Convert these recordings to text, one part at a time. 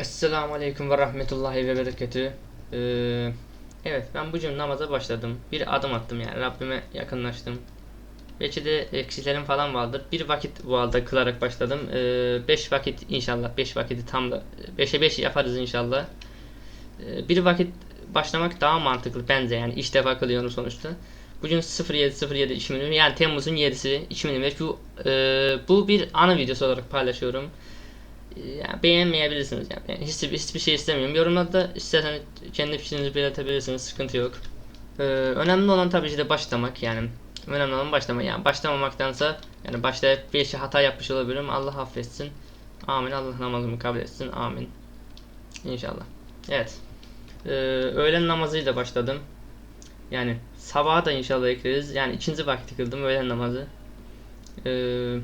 Esselamu Aleyküm ve Rahmetullahi ve Bereketü. Ee, evet ben bugün namaza başladım. Bir adım attım yani Rabbime yakınlaştım. Belki de eksilerim falan vardır. Bir vakit bu halde kılarak başladım. 5 vakit inşallah. 5 vakiti tam da 5'e 5 yaparız inşallah. Ee, bir vakit başlamak daha mantıklı bence yani ilk defa kılıyorum sonuçta. Bugün 07 07 2020 yani Temmuz'un 7'si 2025 bu e, bu bir ana videosu olarak paylaşıyorum. Yani beğenmeyebilirsiniz yani. hiçbir, hiçbir şey istemiyorum. Yorumlarda isterseniz kendi fikrinizi belirtebilirsiniz. Sıkıntı yok. Ee, önemli olan tabii ki de başlamak yani. Önemli olan başlamak yani. Başlamamaktansa yani başlayıp bir şey hata yapmış olabilirim. Allah affetsin. Amin. Allah namazımı kabul etsin. Amin. İnşallah. Evet. Ee, öğlen namazıyla başladım. Yani sabaha da inşallah ekleriz. Yani ikinci vakti kıldım öğlen namazı. Ee,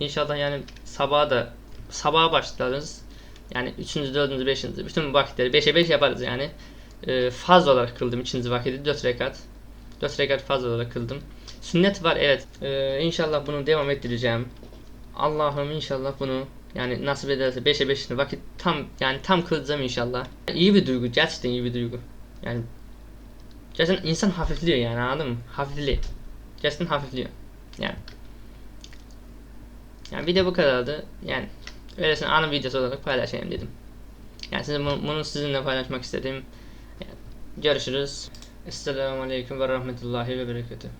inşallah yani sabaha da sabaha başlarız. Yani 3. 4. 5. bütün vakitleri 5'e 5 yaparız yani. Ee, fazla olarak kıldım ikinci vakiti 4 rekat. 4 rekat fazla olarak kıldım. Sünnet var evet. Ee, inşallah bunu devam ettireceğim. Allah'ım inşallah bunu yani nasip ederse 5'e 5 vakit tam yani tam kılacağım inşallah. İyi bir duygu gerçekten iyi bir duygu. Yani gerçekten insan hafifliyor yani anladın mı? Hafifliyor. Gerçekten hafifliyor. Yani yani video bu kadardı. Yani öylesine anı videosu olarak paylaşayım dedim. Yani size bunu, bunu sizinle paylaşmak istedim. Yani görüşürüz. Esselamu Aleyküm ve Rahmetullahi ve Berekatuhu.